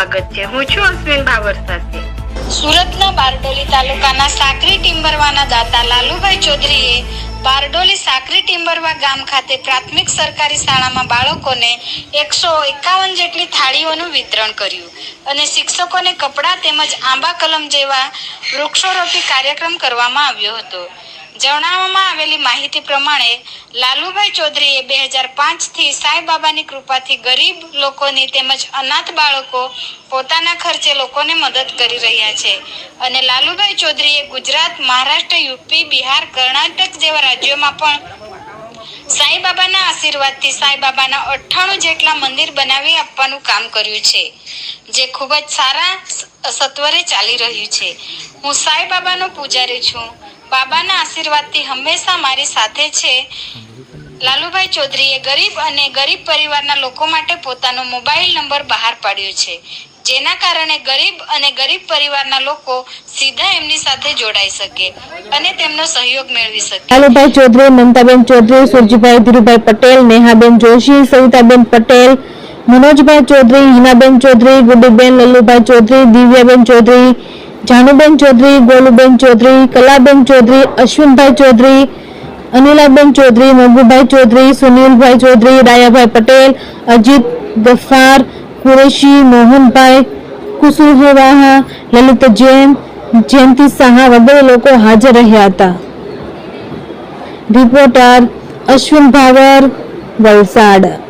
સ્વાગત છે. હું છું અશ્વિન ભાવર સાથે. સુરતના બારડોલી તાલુકાના સાકરી ટિમ્બરવાના દાતા લાલુભાઈ ચૌધરીએ બારડોલી સાકરી ટિમ્બરવા ગામ ખાતે પ્રાથમિક સરકારી શાળામાં બાળકોને એકસો એકાવન જેટલી થાળીઓનું વિતરણ કર્યું અને શિક્ષકોને કપડાં તેમજ આંબા કલમ જેવા વૃક્ષોરોપી કાર્યક્રમ કરવામાં આવ્યો હતો. જણાવવામાં આવેલી માહિતી પ્રમાણે લાલુભાઈ ચૌધરીએ બે હજાર પાંચથી સાંઈબાબાની કૃપાથી ગરીબ લોકોની તેમજ અનાથ બાળકો પોતાના ખર્ચે લોકોને મદદ કરી રહ્યા છે. અને લાલુભાઈ ચૌધરીએ ગુજરાત, મહારાષ્ટ્ર, યુપી, બિહાર, કર્ણાટક જેવા રાજ્યોમાં પણ સાંઈબાબાના આશીર્વાદથી સાંઈબાબાના અઠ્ઠાણું જેટલા મંદિર બનાવી આપવાનું કામ કર્યું છે, જે ખૂબ જ સારા સત્વરે ચાલી રહ્યું છે. હું સાંઈબાબાનો પૂજારી છું. બાબાના આશીર્વાદથી હંમેશા મારી સાથે છે. લાલુભાઈ ચૌધરીએ ગરીબ અને ગરીબ પરિવારના લોકો માટે પોતાનો મોબાઈલ નંબર બહાર પાડ્યો છે. જેના કારણે ગરીબ અને ગરીબ પરિવારના લોકો સીધા એમની સાથે જોડાઈ શકે અને તેમનો સહયોગ મેળવી શકે. લાલુભાઈ ચૌધરી, મમતાબેન ચૌધરી, સુરજીભાઈ ધીરુભાઈ પટેલ, નેહાબેન જોશી, સવિતાબેન પટેલ, મનોજભાઈ ચૌધરી, હિનાબેન ચૌધરી, ગુડુબેન લલ્લુભાઈ ચૌધરી, દિવ્યાબેન ચૌધરી જાનુબેન ચૌધરી, ગોલુબેન ચૌધરી, કલાબેન ચૌધરી, અશ્વિનભાઈ ચૌધરી, અનિલાબેન ચૌધરી, મગુભાઈ ચૌધરી, સુનિલભાઈ ચૌધરી રાયાભાઈ પટેલ, અજીત ગફાર કુરેશી, મોહનભાઈ કુસુમવાહા લલિત જૈન, જયંતિ સાહા વગેરે લોકો હાજર રહ્યા હતા. રિપોર્ટર અશ્વિન ભાવર વલસાડ.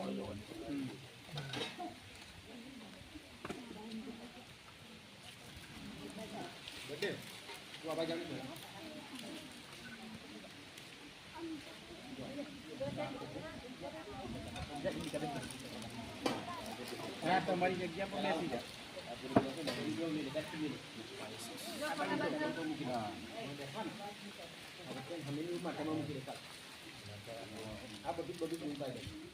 ઊભી થા ચાલ દીકરા હા તમારી જગ્યા પર બેસી જા આ બધું બધું જોતા જાય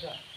Gracias.